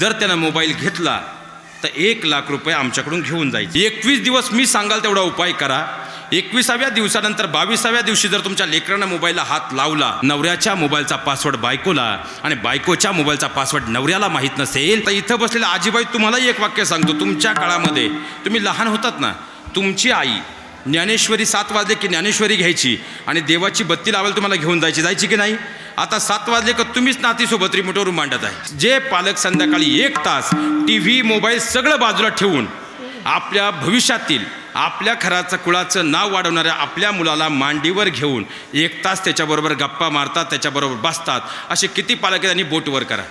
जर त्यानं मोबाईल घेतला तर एक लाख रुपये आमच्याकडून घेऊन जायचे. एकवीस दिवस मी सांगाल तेवढा उपाय करा. एकविसाव्या दिवसानंतर बावीसाव्या दिवशी जर तुमच्या लेकरानं मोबाईलला हात लावला नवऱ्याच्या मोबाईलचा पासवर्ड बायकोला आणि बायकोच्या मोबाईलचा पासवर्ड नवऱ्याला माहीत नसेल तर इथं बसलेल्या आजीबाई तुम्हालाही एक वाक्य सांगतो. तुमच्या काळामध्ये तुम्ही लहान होतात ना तुमची आई ज्ञानेश्वरी सात वाजले की ज्ञानेश्वरी घ्यायची आणि देवाची बत्ती लावायला तुम्हाला घेऊन जायची जायची की नाही? आता सात वाजले का तुम्हीच नातीसोबत रिमोटवरून मांडत आहे. जे पालक संध्याकाळी एक तास टी व्ही मोबाईल सगळं बाजूला ठेवून आपल्या भविष्यातील आपल्या खराचं कुळाचं नाव वाढवणाऱ्या आपल्या मुलाला मांडीवर घेऊन एक तास त्याच्याबरोबर गप्पा मारतात त्याच्याबरोबर बसतात. असे किती पालक आहेत आणि बोटवर करा.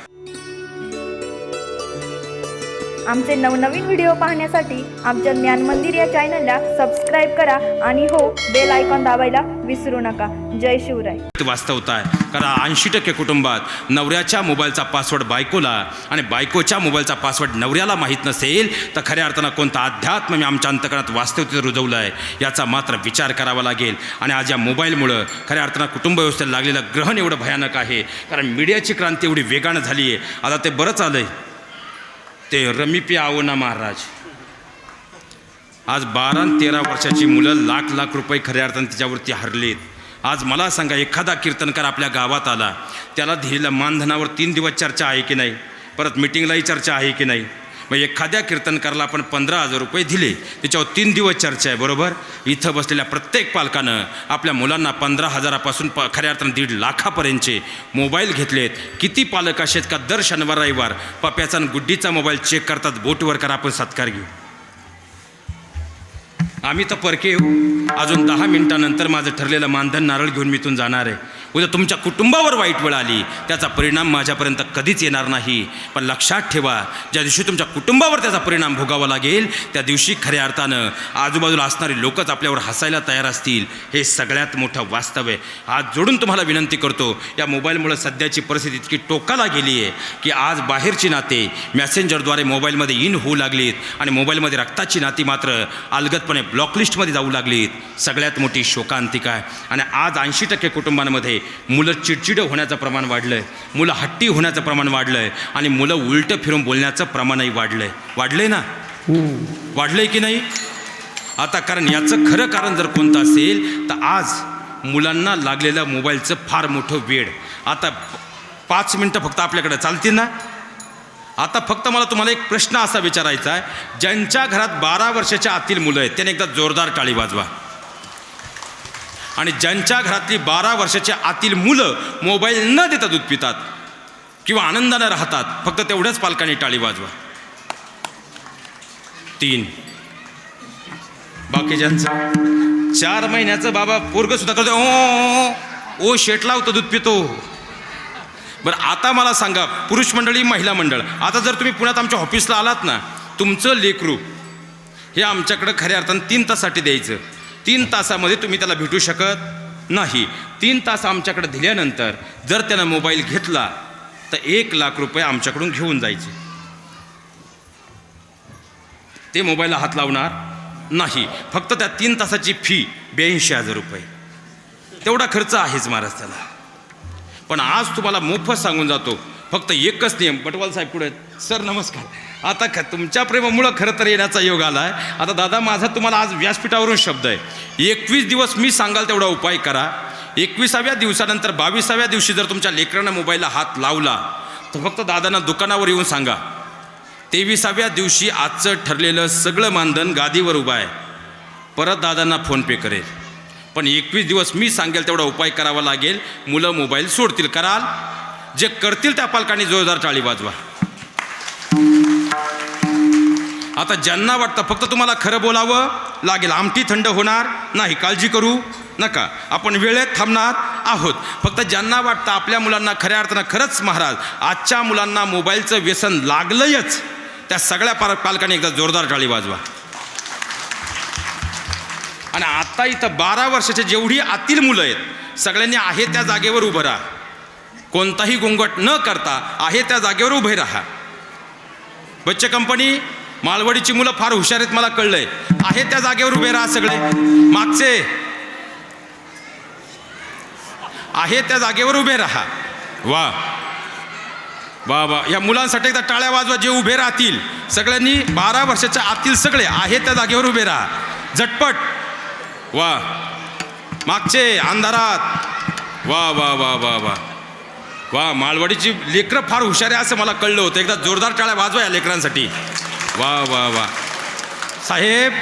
आमचे नवनवीन व्हिडिओ पाहण्यासाठी आमच्या ज्ञान मंदिर या चॅनलला सबस्क्राईब करा आणि हो बेल आयकॉन दाबायला विसरू नका. जय शिवराय. वास्तवता आहे. कारण ऐंशी टक्के कुटुंबात नवऱ्याच्या मोबाईलचा पासवर्ड बायकोला आणि बायकोच्या मोबाईलचा पासवर्ड नवऱ्याला माहीत नसेल तर खऱ्या अर्थानं कोणता अध्यात्म मी आमच्या अंतकरणात वास्तवतेत रुजवलं आहे याचा मात्र विचार करावा लागेल. आणि आज या मोबाईलमुळं खऱ्या अर्थानं कुटुंब व्यवस्थेला लागलेलं ग्रहण एवढं भयानक आहे. कारण मीडियाची क्रांती एवढी वेगानं झाली आहे आता ते बरंच आलं आहे ते रमीपी आवना महाराज. आज बारा तेरा वर्षाची मुलं लाख लाख रुपये खऱ्या अर्थानं तिच्यावरती हरलेत. आज मला सांगा एखादा कीर्तनकार आपल्या गावात आला त्याला दिलेल्या मानधनावर तीन दिवस चर्चा आहे की नाही? परत मिटिंगलाही चर्चा आहे की नाही? मग एखाद्या कीर्तनकाराला आपण पंधरा हजार रुपये दिले त्याच्यावर तीन दिवस चर्चा आहे बरोबर? इथं बसलेल्या प्रत्येक पालकानं आपल्या मुलांना पंधरा हजारापासून प खऱ्या अर्थानं दीड लाखापर्यंतचे मोबाईल घेतलेत. किती पालक असे आहेत का दर शनिवार रविवार पप्याचा आणि गुड्डीचा मोबाईल चेक करतात बोटवर करा आपण सत्कार घेऊ. आम्ही तर परके येऊ. अजून दहा मिनिटानंतर माझं ठरलेलं मानधन नारळ घेऊन मी इथून जाणार आहे. उद्या तुमच्या कुटुंबावर वाईट वेळ आली. त्याचा परिणाम माझ्यापर्यंत कधीच येणार नाही. पण लक्षात ठेवा ज्या दिवशी तुमच्या कुटुंबावर त्याचा परिणाम भोगावा लागेल त्या दिवशी खऱ्या अर्थानं आजूबाजूला असणारी लोकच आपल्यावर हसायला तयार असतील. हे सगळ्यात मोठं वास्तव आहे. आज जोडून तुम्हाला विनंती करतो या मोबाईलमुळे सध्याची परिस्थिती इतकी टोकाला गेली आहे की आज बाहेरची नाते मॅसेंजरद्वारे मोबाईलमध्ये इन होऊ लागलीत आणि मोबाईलमध्ये रक्ताची नाती मात्र अलगतपणे ब्लॉकलिस्टमध्ये जाऊ लागलीत. सगळ्यात मोठी शोकांतिका आहे. आणि आज ऐंशी टक्के कुटुंबांमध्ये मुलं चिडचिड होण्याचं प्रमाण वाढलं आहे मुलं हट्टी होण्याचं प्रमाण वाढलं आहे आणि मुलं उलटं फिरून बोलण्याचं प्रमाणही वाढलं आहे वाढलं आहे ना? वाढलं आहे की नाही? आता कारण याचं खरं कारण जर कोणतं असेल तर आज मुलांना लागलेलं मोबाईलचं फार मोठं वेळ आता पाच मिनटं फक्त आपल्याकडे चालतील ना? आता फक्त मला तुम्हाला एक प्रश्न असा विचारायचा आहे. ज्यांच्या घरात बारा वर्षाच्या आतील मुलं आहेत त्याने एकदा जोरदार टाळी वाजवा. आणि ज्यांच्या घरातली बारा वर्षाच्या आतील मुलं मोबाईल न देता दूध पितात किंवा आनंदानं राहतात फक्त तेवढ्याच पालकांनी टाळी वाजवा. तीन. बाकीच्यांचं चार महिन्याचं बाबा पोरग सुद्धा करतो ओ ओ शेट लावतो दूध पितो. बरं आता मला सांगा पुरुष मंडळी महिला मंडळ आता जर तुम्ही पुण्यात आमच्या ऑफिसला आलात ना तुमचं लेकरू हे आमच्याकडं खऱ्या अर्थानं तीन ताससाठी द्यायचं. तीन तासामध्ये तुम्ही त्याला भेटू शकत नाही. तीन तास आमच्याकडे दिल्यानंतर जर त्यानं मोबाईल घेतला तर एक लाख रुपये आमच्याकडून घेऊन जायचे. ते मोबाईलला हात लावणार नाही. फक्त त्या तीन तासाची फी ब्याऐंशी हजार रुपये. तेवढा खर्च आहेच महाराज त्याला. पण आज तुम्हाला मोफत सांगून जातो फक्त एकच नियम पटवाल साहेब पुढे सर नमस्कार. आता ख तुमच्या प्रेमामुळं खरं तर येण्याचा योग आला आहे आता दादा माझा तुम्हाला आज व्यासपीठावरून शब्द आहे. एकवीस दिवस मी सांगाल तेवढा उपाय करा. एकविसाव्या दिवसानंतर बावीसाव्या दिवशी जर तुमच्या लेकरांना मोबाईलला हात लावला तर फक्त दादांना दुकानावर येऊन सांगा. तेविसाव्या दिवशी आजचं ठरलेलं सगळं मानधन गादीवर उभं आहे. परत दादांना फोनपे करेल. पण एकवीस दिवस मी सांगेल तेवढा उपाय करावा लागेल. मुलं मोबाईल सोडतील कराल. जे करतील त्या पालकांनी जोरदार टाळी वाजवा. आता ज्यांना वाटतं फक्त तुम्हाला खरं बोलावं लागेल आमटी थंड होणार नाही काळजी करू नका. आपण वेळेत थांबणार आहोत. फक्त ज्यांना वाटतं आपल्या मुलांना खऱ्या अर्थानं खरंच महाराज आजच्या मुलांना मोबाईलचं व्यसन लागलंयच त्या सगळ्या पाल पालकांनी एकदा जोरदार टाळी वाजवा. आणि आता इथं बारा वर्षाचे जेवढी आतील मुलं आहेत सगळ्यांनी आहे त्या जागेवर उभं राहा. कोणताही गोंगट न करता आहे त्या जागेवर उभे राहा. बच्चे कंपनी मालवडीची मुलं फार हुशार आहेत मला कळलंय. आहे त्या जागेवर उभे राहा सगळे. मागचे. आहे त्या जागेवर उभे राहा. वा. वा वा. या मुलांसाठी एकदा टाळ्या वाजवा जे उभे राहतील. सगळ्यांनी बारा वर्षाच्या आतील सगळे आहे त्या जागेवर उभे राहा. झटपट. वा. मागचे अंधारात. वा वा वा वा वा. वा मालवडीची लेकरं फार हुशार आहे असं मला कळलं होतं. एकदा जोरदार टाळ्या वाजवा या लेकरांसाठी. वा वा वा. साहेब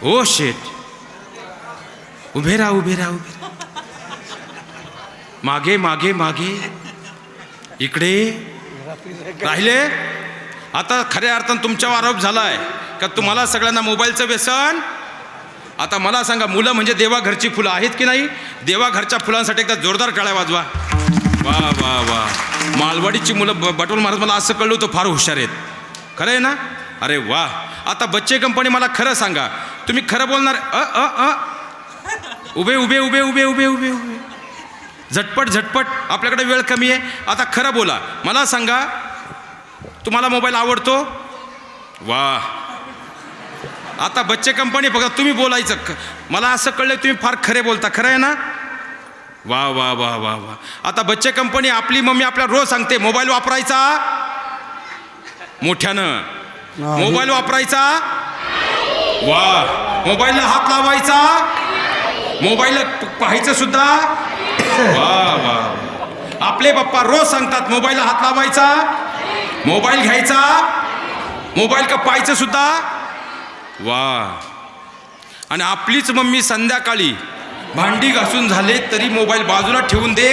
हो शेठ उभे राहा उभे राहा उभे मागे मागे मागे. इकडे. राहिले? आता खऱ्या अर्थानं तुमच्यावर आरोप झालाय का तुम्हाला सगळ्यांना मोबाईलचं व्यसन? आता मला सांगा मुलं म्हणजे देवाघरची फुलं आहेत की नाही? देवाघरच्या फुलांसाठी एकदा जोरदार टाळ्या वाजवा. वा वा वा. मालवाडीची मुलं ब- बटवल महाराज मला असं कळलं होतं फार हुशार आहेत. खरं आहे ना? अरे वा. आता बच्चे कंपनी मला खरं सांगा. तुम्ही खरं बोलणार अ अ अ? उभे उभे उभे उभे उभे उभे उभे. झटपट झटपट. आपल्याकडे वेळ कमी आहे. आता खरं बोला. मला सांगा तुम्हाला मोबाईल आवडतो? वा. आता बच्चे कंपनी बघा तुम्ही बोलायचं मला असं कळलं तुम्ही फार खरे बोलता. खरं आहे ना? वा वा वा वा वा. आता बच्चे कंपनी आपली मम्मी आपल्याला रोज सांगते मोबाईल वापरायचा? मोठ्यानं. मोबाईल वापरायचा? वा. मोबाईलला हात लावायचा? मोबाईल पाहायचं सुद्धा? वा वा आपले बाप्पा रोज सांगतात मोबाईलला हात लावायचा? मोबाईल घ्यायचा? मोबाईल का पाहायचं सुद्धा? वा. आणि आपलीच मम्मी संध्याकाळी भांडी घासून झाले तरी मोबाईल बाजूला ठेवून दे.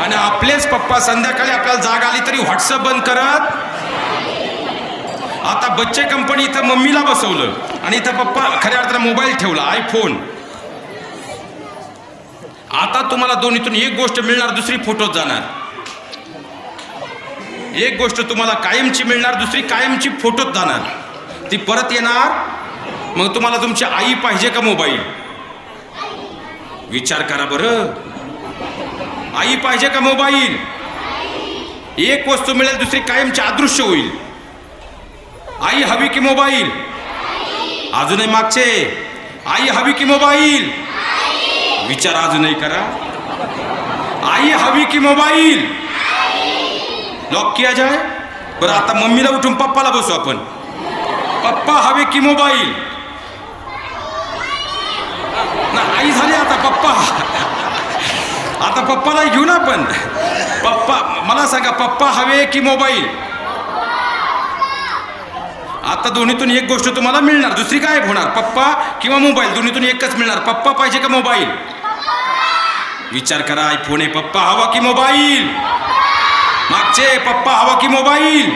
आणि आपलेच पप्पा संध्याकाळी आपल्याला जाग आली तरी व्हॉट्सअप बंद करत. आता बच्चे कंपनी इथं मम्मीला बसवलं आणि इथं पप्पा खऱ्या अर्थानं मोबाईल ठेवला आयफोन आता तुम्हाला दोन्हीतून एक गोष्ट मिळणार दुसरी फोटोत जाणार. एक गोष्ट तुम्हाला कायमची मिळणार दुसरी कायमची फोटोत जाणार. ती परत येणार. मग तुम्हाला तुमची आई पाहिजे का मोबाईल? विचार करा बरं. आई पाहिजे का मोबाईल? एक वस्तू मिळेल दुसरी कायमची अदृश्य होईल. आई हवी की मोबाईल? अजूनही मागचे. आई हवी की मोबाईल? विचार अजूनही करा. आई हवी की मोबाईल? लॉक किया जाय बरं आता मम्मीला उठून पप्पाला बसू आपण. पप्पा हवे की मोबाईल ना आई झाली आता पप्पा. आता पप्पाला घेऊ ना आपण. पप्पा मला सांगा पप्पा हवे की मोबाईल? आता दोन्हीतून एक गोष्ट तुम्हाला मिळणार. दुसरी काय होणार? पप्पा किंवा मोबाईल? दोन्हीतून एकच मिळणार. पप्पा पाहिजे का मोबाईल? विचार करा आयफोन आहे. पप्पा हवा की मोबाईल? मागचे पप्पा हवा की मोबाईल?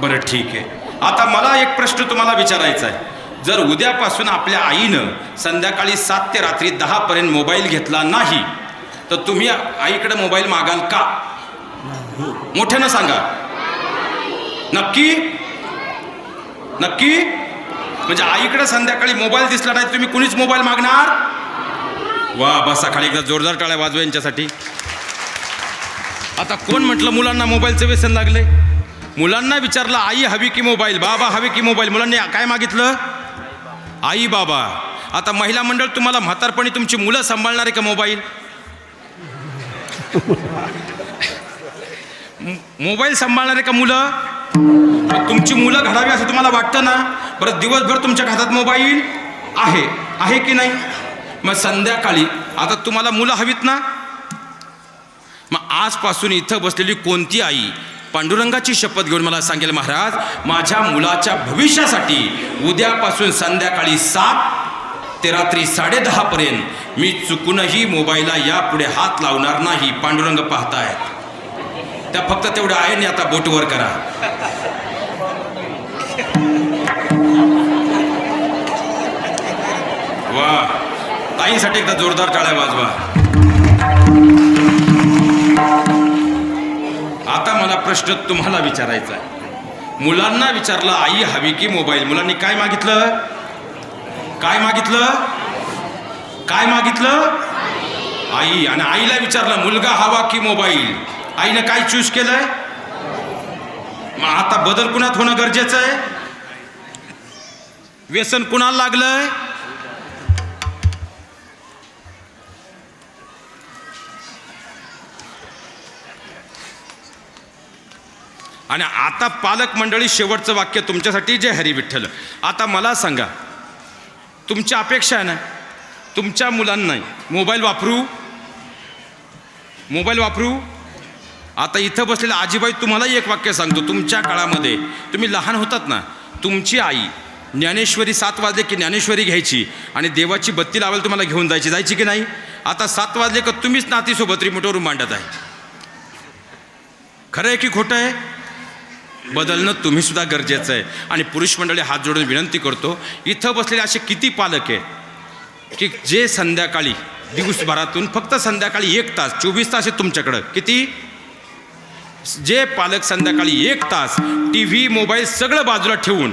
बरं ठीक आहे. आता मला एक प्रश्न तुम्हाला विचारायचा आहे. जर उद्यापासून आपल्या आईनं संध्याकाळी सात ते रात्री दहापर्यंत मोबाईल घेतला नाही तर तुम्ही आईकडे मोबाईल मागाल का? मोठ्यानं सांगा. नक्की? नक्की? म्हणजे आईकडे संध्याकाळी मोबाईल दिसला नाही तुम्ही कुणीच मोबाईल मागणार? वा बसा खाली एकदा जोरदार टाळ्या वाजवा यांच्यासाठी. आता कोण म्हटलं मुलांना मोबाईलचं व्यसन लागले मुलांना विचारलं आई हवी की मोबाईल? बाबा हवी की मोबाईल. मुलांनी काय मागितलं? आई बाबा आता महिला मंडळ तुम्हाला म्हातारपणी तुमची मुलं सांभाळणार आहे का मोबाईल? मोबाईल सांभाळणार आहे का मुलं? तुमची मुलं घडावी असं तुम्हाला वाटतं ना? परत दिवसभर तुमच्या हातात मोबाईल आहे. आहे की नाही? मग संध्याकाळी आता तुम्हाला मुलं हवीत ना? मग आजपासून इथं बसलेली कोणती आई पांडुरंगाची शपथ घेऊन मला सांगेल महाराज माझ्या मुलाच्या भविष्यासाठी उद्यापासून संध्याकाळी सात ते रात्री साडेदहापर्यंत मी चुकूनही मोबाईलला यापुढे हात लावणार नाही पांडुरंग पाहतायत. त्या फक्त तेवढं आहे नाही आता बोटवर करा. वा ताईंसाठी एकदा जोरदार टाळ्या वाजवा. आता मला प्रश्न तुम्हाला विचारायचा आहे. मुलांना विचारलं आई हवी की मोबाईल? मुलांनी काय मागितलं? काय मागितलं? काय मागितलं? आई आणि आईला विचारलं मुलगा हवा की मोबाईल? आईनं काय चूज केलंय? मग आता बदल कुणात होणं गरजेचं आहे? व्यसन कुणाला लागलंय? आणि आता पालक मंडळी शेवटचं वाक्य तुमच्यासाठी जे हरी विठ्ठल. आता मला सांगा तुमची अपेक्षा आहे ना? तुमच्या मुलांना मोबाईल वापरू? मोबाईल वापरू? आता इथं बसलेल्या आजीबाई तुम्हालाही एक वाक्य सांगतो. तुमच्या काळामध्ये तुम्ही लहान होतात ना तुमची आई ज्ञानेश्वरी सात वाजले की ज्ञानेश्वरी घ्यायची आणि देवाची बत्ती लावायला तुम्हाला घेऊन जायची. जायची की नाही? आता सात वाजले का तुम्हीच नातीसोबत रिमोटवरून मांडत आहे. खरं आहे की खोटं आहे? बदलणं तुम्हीसुद्धा गरजेचं आहे. आणि पुरुष मंडळी हात जोडून विनंती करतो इथं बसलेले असे किती पालक आहे की जे संध्याकाळी दिवसभरातून फक्त संध्याकाळी एक तास चोवीस तास आहेत तुमच्याकडं. किती? जे पालक संध्याकाळी एक तास टी व्ही मोबाईल सगळं बाजूला ठेवून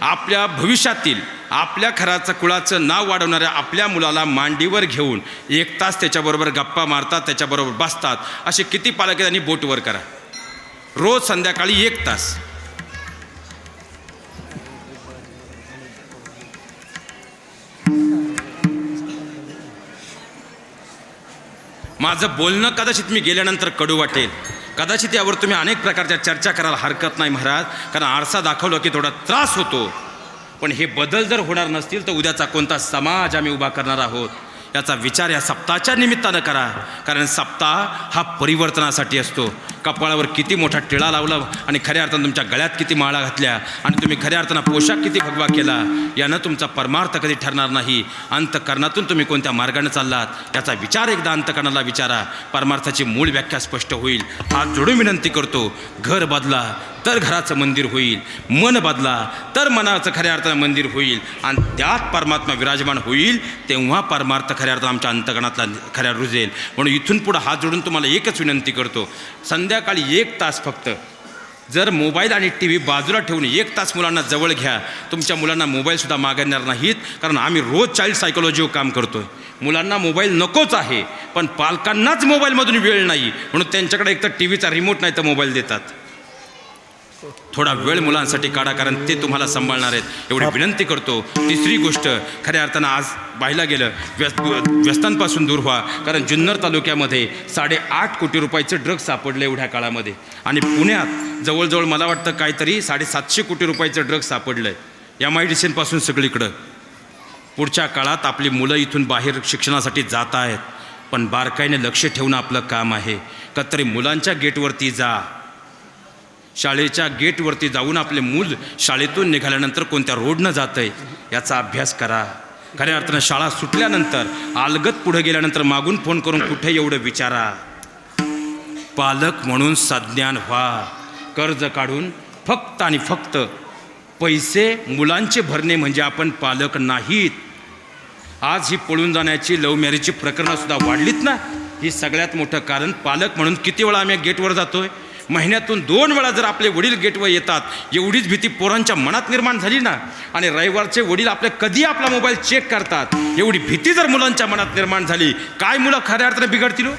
आपल्या भविष्यातील आपल्या खराचं कुळाचं नाव वाढवणाऱ्या आपल्या मुलाला मांडीवर घेऊन एक तास त्याच्याबरोबर गप्पा मारतात त्याच्याबरोबर बसतात. असे किती पालक आहेत आणि बोटवर करा. रोज संध्याकाळी एक तास. माझं बोलणं कदाचित मी गेल्यानंतर कडू वाटेल. कदाचित यावर तुम्ही अनेक प्रकारच्या चर्चा करायला हरकत नाही महाराज. कारण आरसा दाखवलं की थोडा त्रास होतो. पण हे बदल जर होणार नसतील तर उद्याचा कोणता समाज आम्ही उभा करणार आहोत? याचा विचार या सप्ताहाच्या निमित्तानं करा. कारण सप्ताह हा परिवर्तनासाठी असतो. कपाळावर किती मोठा टिळा लावला आणि खऱ्या अर्थानं तुमच्या गळ्यात किती माळा घातल्या आणि तुम्ही खऱ्या अर्थानं पोशाख किती भगवा केला यानं तुमचा परमार्थ कधी ठरणार नाही. अंतकरणातून तुम्ही कोणत्या मार्गाने चाललात याचा विचार एकदा अंतकरणाला विचारा. परमार्थाची मूळ व्याख्या स्पष्ट होईल. हात जोडून विनंती करतो घर बदला तर घराचं मंदिर होईल. मन बदला तर मनाचं खऱ्या अर्थानं मंदिर होईल. आणि त्यात परमात्मा विराजमान होईल तेव्हा परमार्थ खऱ्या अर्थानं आमच्या अंतकणातला खऱ्या रुजेल. म्हणून इथून पुढं हात जोडून तुम्हाला एकच विनंती करतो. संध्याकाळी एक तास फक्त. जर मोबाईल आणि टी व्ही बाजूला ठेवून एक तास मुलांना जवळ घ्या. तुमच्या मुलांना मोबाईलसुद्धा मागणार नाहीत कारण आम्ही रोज चाइल्ड सायकोलॉजीवर काम करतोय. मुलांना मोबाईल नकोच आहे पण पालकांनाच मोबाईलमधून वेळ नाही. म्हणून त्यांच्याकडे एक तर टी व्हीचा रिमोट नाही तर मोबाईल देतात. थोडा वेळ मुलांसाठी काढा कारण ते तुम्हाला सांभाळणार आहेत. एवढी विनंती करतो. तिसरी गोष्ट खऱ्या अर्थानं आज पाहिलं गेलं व्यस्त व्यस्तांपासून दूर व्हा. कारण जुन्नर तालुक्यामध्ये साडेआठ कोटी रुपयाचं ड्रग्ज सापडलं एवढ्या काळामध्ये. आणि पुण्यात जवळजवळ मला वाटतं काहीतरी साडेसातशे कोटी रुपयाचं ड्रग्ज सापडलं आहे एम आय डी सीपासून सगळीकडं. पुढच्या काळात आपली मुलं इथून बाहेर शिक्षणासाठी जात आहेत. पण बारकाईने लक्ष ठेवणं आपलं काम आहे. कतरी मुलांच्या गेटवरती जा. शाळेच्या गेटवरती जाऊन आपले मूल शाळेतून निघाल्यानंतर कोणत्या रोडनं जातं आहे याचा अभ्यास करा. खऱ्या अर्थानं शाळा सुटल्यानंतर अलगत पुढे गेल्यानंतर मागून फोन करून कुठे एवढं विचारा. पालक म्हणून सज्ञान व्हा. कर्ज काढून फक्त आणि फक्त पैसे मुलांचे भरणे म्हणजे आपण पालक नाहीत. आज ही पळून जाण्याची लव्ह मॅरेजची प्रकरणसुद्धा वाढलीत ना? ही सगळ्यात मोठं कारण पालक म्हणून किती वेळा आम्ही गेटवर जातोय? महिन्यातून दोन वेळा जर आपले वडील गेटवर येतात एवढीच भीती पोरांच्या मनात निर्माण झाली ना. आणि रविवारचे वडील आपले कधी आपला मोबाईल चेक करतात? एवढी भीती जर मुलांच्या मनात निर्माण झाली काय मुलं खऱ्या अर्थाने बिघडतील हो?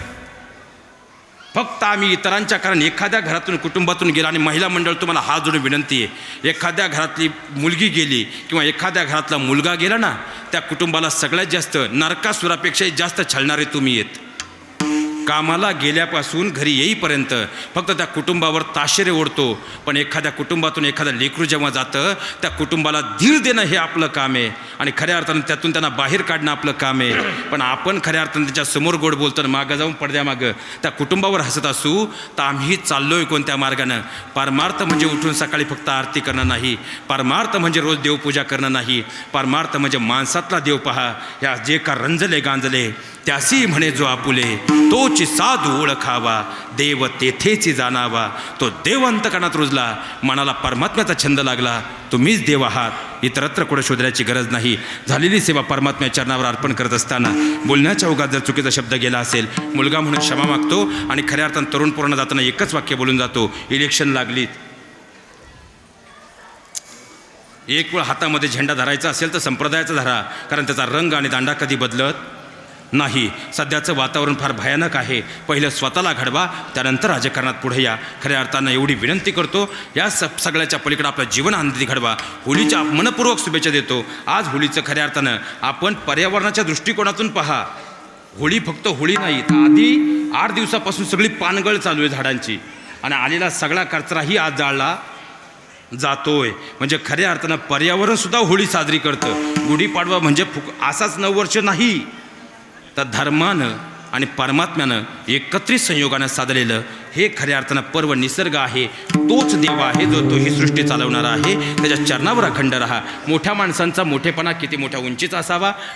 फक्त आम्ही इतरांच्या कारण एखाद्या घरातून कुटुंबातून गेला आणि महिला मंडळ तुम्हाला हात जोडून विनंती आहे एखाद्या घरातली मुलगी गेली किंवा एखाद्या घरातला मुलगा गेला ना त्या कुटुंबाला सगळ्यात जास्त नरकासुरापेक्षाही जास्त छळणारे तुम्ही आहेत. कामाला गेल्यापासून घरी येईपर्यंत फक्त त्या कुटुंबावर ताशेरे ओढतो. पण एखाद्या कुटुंबातून एखादं लेकरू जेव्हा जातं त्या कुटुंबाला धीर देणं हे आपलं काम आहे. आणि खऱ्या अर्थानं त्यातून त्यांना बाहेर काढणं आपलं काम आहे. पण आपण खऱ्या अर्थानं त्याच्यासमोर गोड बोलतो आणि मागं जाऊन पडद्यामागं त्या कुटुंबावर हसत असू तर आम्ही चाललोय कोणत्या मार्गानं? परमार्थ म्हणजे उठून सकाळी फक्त आरती करणं नाही. परमार्थ म्हणजे रोज देवपूजा करणं नाही. परमार्थ म्हणजे माणसातला देव पहा. ह्या जे का रंजले गांजले त्यासी म्हणे जो आपुले तोची साधू ओळखावा देव तेथेची जाणावा. तो देव अंतकणात रुजला मनाला परमात्म्याचा छंद लागला. तुम्हीच देव आहात. इतरत्र कुठे शोधण्याची गरज नाही. झालेली सेवा परमात्म्या चरणावर अर्पण करत असताना बोलण्याच्या ओघात जर चुकीचा शब्द गेला असेल मुलगा म्हणून क्षमा मागतो आणि खऱ्या अर्थानं तरुण पूर्ण जाताना एकच वाक्य बोलून जातो इलेक्शन लागलीत. एक वेळ हातामध्ये झेंडा धरायचा असेल तर संप्रदायाचा धरा कारण त्याचा रंग आणि दांडा कधी बदलत? नाही सध्याचं वातावरण फार भयानक आहे. पहिलं स्वतःला घडवा त्यानंतर राजकारणात पुढे या. खऱ्या अर्थानं एवढी विनंती करतो या स सगळ्याच्या पलीकडे आपलं जीवन आनंदी घडवा. होळीच्या मनपूर्वक शुभेच्छा देतो. आज होळीचं खऱ्या अर्थानं आपण पर्यावरणाच्या दृष्टिकोनातून पहा. होळी फक्त होळी नाही तर आधी आठ दिवसापासून सगळी पानगळ चालू आहे झाडांची. आणि आलेला सगळा कचराही आज जाळला जातोय. म्हणजे खऱ्या अर्थानं पर्यावरणसुद्धा होळी साजरी करतं. गुढीपाडवा म्हणजे फुक असाच नऊ वर्ष नाही. तर धर्मानं आणि परमात्म्यानं एकत्रित संयोगानं साधलेलं हे खऱ्या अर्थानं पर्व निसर्ग आहे तोच देव आहे जो तो ही सृष्टी चालवणारा आहे. त्याच्या चरणावर अखंड राहा. मोठ्या माणसांचा मोठेपणा किती मोठ्या उंचीचा असावा?